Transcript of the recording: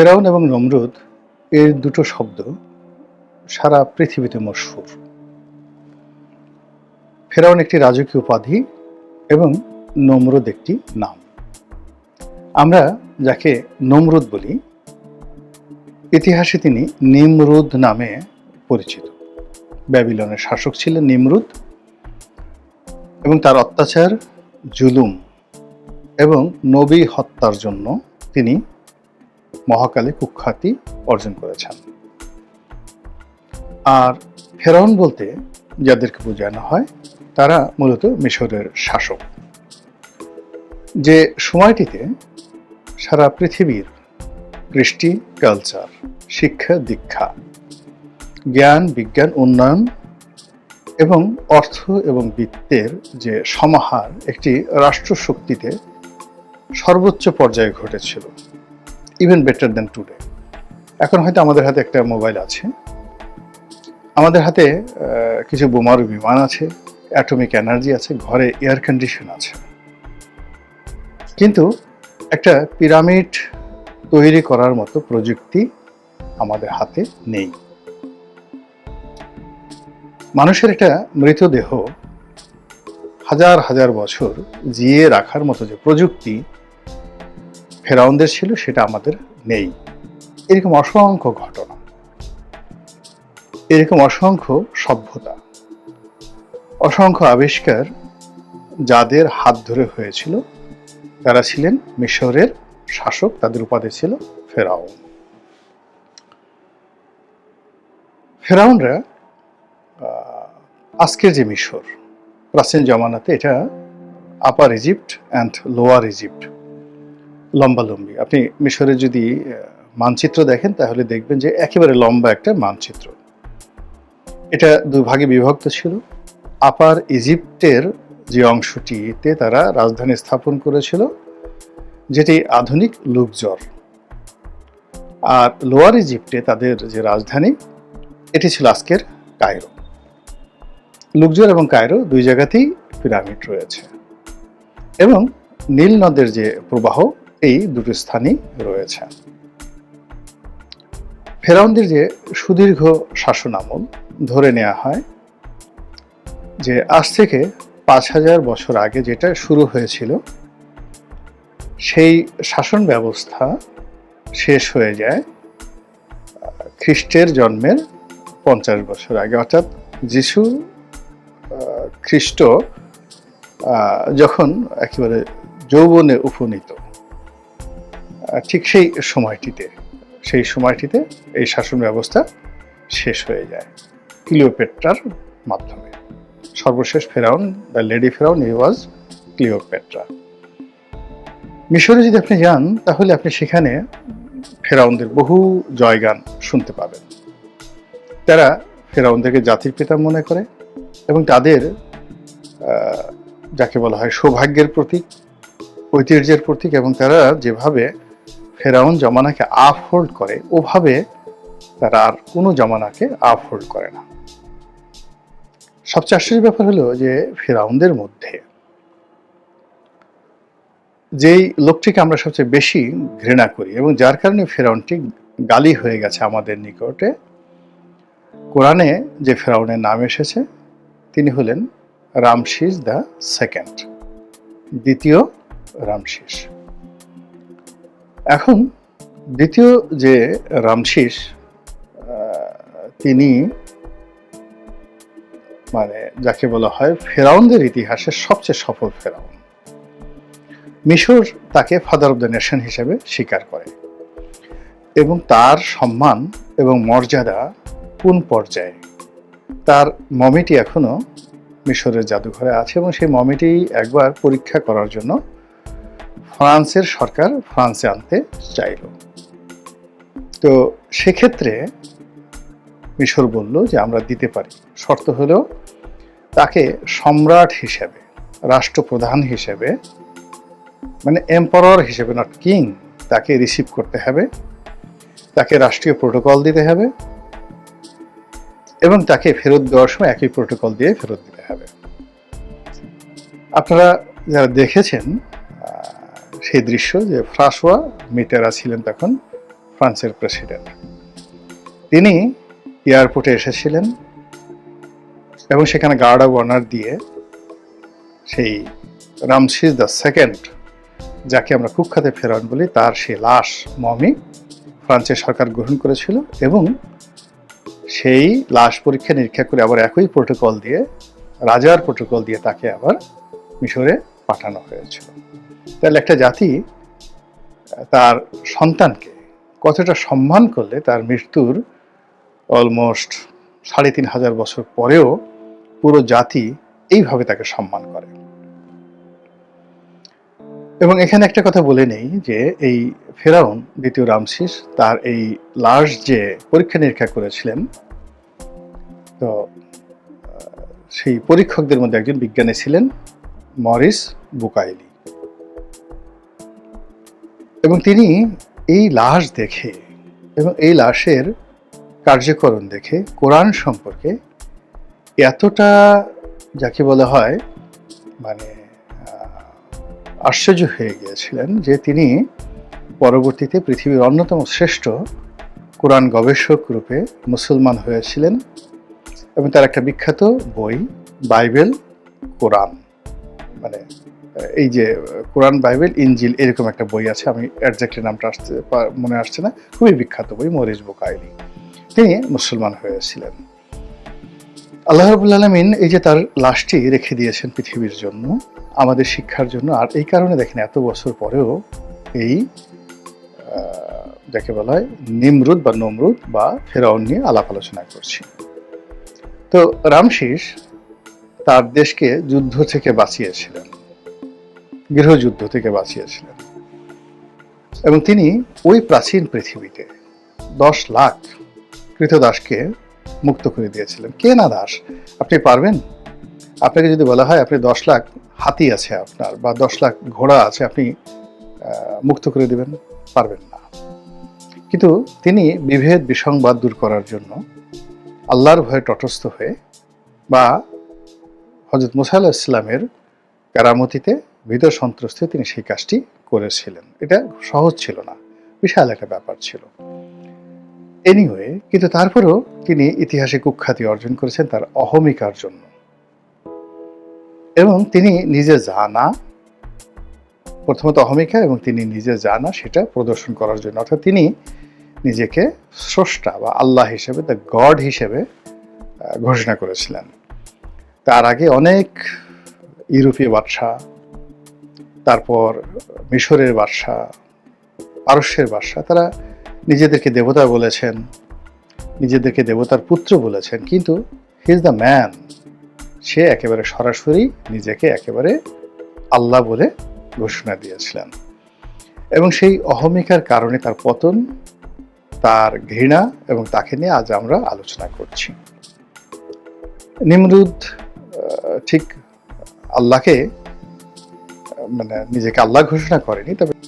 ফেরাউন এবং নমরুদ এর দুটো শব্দ সারা পৃথিবীতে মশহুর। ফেরাউন একটি রাজকীয় উপাধি এবং নমরুদ একটি নাম। আমরা যাকে নমরুদ বলি, ইতিহাসে তিনি নিমরুদ নামে পরিচিত। ব্যাবিলনের শাসক ছিলেন নিমরুদ এবং তার অত্যাচার জুলুম এবং নবী হত্যার জন্য তিনি মহাকালে কুখ্যাতি অর্জন করেছেন। আর ফেরাউন বলতে যাদেরকে বোঝানো হয়, তারা মূলত মিশরের শাসক। যে সময়টিতে সারা পৃথিবীর কৃষ্টি, কালচার, শিক্ষা, দীক্ষা, জ্ঞান, বিজ্ঞান, উন্নয়ন এবং অর্থ এবং বিত্তের যে সমাহার একটি রাষ্ট্রশক্তিতে সর্বোচ্চ পর্যায়ে ঘটেছিল। ইভেন বেটার দেন টুডে এখন হয়তো আমাদের হাতে একটা মোবাইল আছে। আমাদের হাতে কিছু বোমারু বিমান আছে অ্যাটমিক এনার্জি আছে, ঘরে এয়ার কন্ডিশন আছে। কিন্তু একটা পিরামিড তৈরি করার মতো প্রযুক্তি আমাদের হাতে নেই। মানুষের একটা মৃতদেহ হাজার হাজার বছর জিয়ে রাখার মতো যে প্রযুক্তি ফেরাউনদের ছিল, সেটা আমাদের নেই। এরকম অসংখ্য ঘটনা। এরকম অসংখ্য সভ্যতা। অসংখ্য আবিষ্কার যাদের হাত ধরে হয়েছিল, তারা ছিলেন মিশরের শাসক, তাদের উপাধি ছিল ফেরাউন। ফেরাউনরা আজকের যে মিশর, প্রাচীন জমানাতে এটা upper Egypt and lower Egypt লম্বালম্বি। আপনি মিশরে যদি মানচিত্র দেখেন, তাহলে দেখবেন যে একেবারে লম্বা একটা মানচিত্র। এটা দুই ভাগে বিভক্ত ছিল। আপার ইজিপ্টের যে অংশটিতে তারা রাজধানী স্থাপন করেছিল, যেটি আধুনিক লুকজর আর লোয়ার ইজিপ্টে তাদের যে রাজধানী, এটি ছিল আজকের কায়রো। লুকজর এবং কায়রো দুই জায়গাতেই পিরামিড রয়েছে। এবং নীল নদের যে প্রবাহ এই দুটো স্থানই রয়েছে। ফেরাউনদের যে সুদীর্ঘ শাসন আমল ধরে নেওয়া হয়, যে আজ থেকে পাঁচ হাজার বছর আগে যেটা শুরু হয়েছিল, সেই শাসন ব্যবস্থা শেষ হয়ে যায়, খ্রিস্টের জন্মের পঞ্চাশ বছর আগে। অর্থাৎ যিশু খ্রিস্ট যখন একেবারে যৌবনে উপনীত ঠিক সেই সময়টিতে সেই সময়টিতে এই শাসন ব্যবস্থা শেষ হয়ে যায় ক্লিওপেট্রার মাধ্যমে। সর্বশেষ ফেরাউন, দ্য লেডি ফেরাউন ই ওয়াজ ক্লিওপেট্রা। মিশরে যদি আপনি যান, তাহলে আপনি সেখানে ফেরাউনদের বহু জয়গান শুনতে পাবেন। তারা ফেরাউনদেরকে জাতির পিতা মনে করে এবং তাদের যাকে বলা হয় সৌভাগ্যের প্রতীক, ঐতিহ্যের প্রতীক এবং তারা যেভাবে ফেরাউন জমানাকে আপ হোল্ড করে, ওভাবে তারা আর কোনো জমানাকে আপ হোল্ড করে না। সবচেয়ে আশ্চর্যের ব্যাপার হলো যে ফেরাউনদের মধ্যে যেই লোকটিকে আমরা সবচেয়ে বেশি ঘৃণা করি এবং যার কারণে ফেরাউনটি গালি হয়ে গেছে আমাদের নিকটে, কোরআনে যে ফেরাউনের নাম এসেছে, তিনি হলেন রামশিস দ্য সেকেন্ড, দ্বিতীয় রামশিস। এখন দ্বিতীয় যে রামশিস তিনি মানে যাকে বলা হয় ফেরাউনদের ইতিহাসের সবচেয়ে সফল ফেরাউন। মিশর তাকে ফাদার অব দ্য নেশন হিসেবে স্বীকার করে এবং তার সম্মান এবং মর্যাদা কোন পর্যায়ে? তার মমিটি এখনও মিশরের জাদুঘরে আছে এবং সেই মমিটি একবার পরীক্ষা করার জন্য ফ্রান্সের সরকার ফ্রান্সে আনতে চাইল। তো সেক্ষেত্রে মিশর বলল যে আমরা দিতে পারি। শর্ত হলো তাকে সম্রাট হিসেবে, রাষ্ট্রপ্রধান হিসেবে মানে এম্পারর হিসেবে নট কিং তাকে রিসিভ করতে হবে। তাকে রাষ্ট্রীয় প্রোটোকল দিতে হবে এবং তাকে ফেরত দেওয়ার সময় একই প্রোটোকল দিয়ে ফেরত দিতে হবে। আপনারা যারা দেখেছেন সেই দৃশ্য যে ফ্রাসোয়া মিটেরা ছিলেন তখন ফ্রান্সের প্রেসিডেন্ট। তিনি এয়ারপোর্টে এসেছিলেন এবং সেখানে গার্ড অব অনার দিয়ে সেই রামসিস দ্য সেকেন্ড, যাকে আমরা কুখ্যাতে ফেরান বলি, তার সেই লাশ মমি ফ্রান্সের সরকার গ্রহণ করেছিল এবং সেই লাশ পরীক্ষা নিরীক্ষা করে আবার একই প্রোটোকল দিয়ে, রাজার প্রোটোকল দিয়ে তাকে আবার মিশরে পাঠানো হয়েছিল। তাহলে একটা জাতি, তার সন্তানকে কতটা সম্মান করলে তার মৃত্যুর অলমোস্ট সাড়ে তিন হাজার বছর পরেও পুরো জাতি এইভাবে তাকে সম্মান করে। এবং এখানে একটা কথা বলে নেই যে এই ফেরাউন দ্বিতীয় রামসিস তার এই লাশ যে পরীক্ষা নিরীক্ষা করেছিলেন, তো সেই পরীক্ষকদের মধ্যে একজন বিজ্ঞানী ছিলেন মরিস বুকাইলি। এবং তিনি এই লাশ দেখে এবং এই লাশের কার্যকরণ দেখে কোরআন সম্পর্কে এতটা যাকে বলা হয় মানে আশ্চর্য হয়ে গিয়েছিলেন যে তিনি পরবর্তীতে পৃথিবীর অন্যতম শ্রেষ্ঠ কোরআন গবেষক রূপে মুসলমান হয়েছিলেন এবং তার একটা বিখ্যাত বই, বাইবেল কোরআন। মানে এই যে, কোরআন, বাইবেল, ইনজিল এরকম একটা বই আছে, আমি অ্যাডজাক্টলি নামটা আসতে মনে আসছে না। খুবই বিখ্যাত বই, মরিস বুকাইলি। তিনি মুসলমান হয়েছিলেন। আল্লাহ রবুল আলমিন এই যে তার লাশটি রেখে দিয়েছেন পৃথিবীর জন্য, আমাদের শিক্ষার জন্য, আর এই কারণে দেখেন এত বছর পরেও এই যাকে বলা হয় নিমরুদ বা নমরুদ বা ফেরাউন নিয়ে আলাপ আলোচনা করছি। তো রামশিস তার দেশকে যুদ্ধ থেকে বাঁচিয়েছিলেন, গৃহযুদ্ধ থেকে বাঁচিয়েছিলেন। এবং তিনি ওই প্রাচীন পৃথিবীতে দশ লাখ কৃতদাসকে মুক্ত করে দিয়েছিলেন। কে না দাস? আপনি পারবেন? আপনাকে যদি বলা হয় আপনি দশ লাখ হাতি আছে আপনার, বা দশ লাখ ঘোড়া আছে, আপনি মুক্ত করে দিবেন? পারবেন না। কিন্তু তিনি বিভেদ, বিসংবাদ দূর করার জন্য আল্লাহর ভয়ে তটস্থ হয়ে বা হজরত মুসা আল্লাহ ইসলামের কারামতিতে হৃদয় সন্ত্রস্তে তিনি সেই কাজটি করেছিলেন। এটা সহজ ছিল না, বিশাল একটা ব্যাপার ছিল। এনিওয়ে কিন্তু তারপরেও তিনি ইতিহাসে কুখ্যাতি অর্জন করেছেন তার অহমিকার জন্য। এবং তিনি নিজে জানা, প্রথমত অহমিকা এবং তিনি নিজে জানা সেটা প্রদর্শন করার জন্য। অর্থাৎ তিনি নিজেকে স্রষ্টা বা আল্লাহ হিসেবে দ্য গড হিসেবে ঘোষণা করেছিলেন। তার আগে অনেক ইউরোপীয় বাদশাহ, তারপর মিশরের বাদশাহ, পারস্যের বাদশাহ, তারা নিজেদেরকে দেবতা বলেছেন, নিজেদেরকে দেবতার পুত্র বলেছেন, কিন্তু হি ইজ দ্য ম্যান। সে একেবারে সরাসরি নিজেকে একেবারে আল্লাহ বলে ঘোষণা দিয়েছিলেন। এবং সেই অহমিকার কারণে তার পতন, তার ঘৃণা এবং তাকে নিয়ে আজ আমরা আলোচনা করছি। নিমরুদ ঠিক আল্লাহকে মানে নিজেকে আল্লাহ ঘোষণা করেনি তবে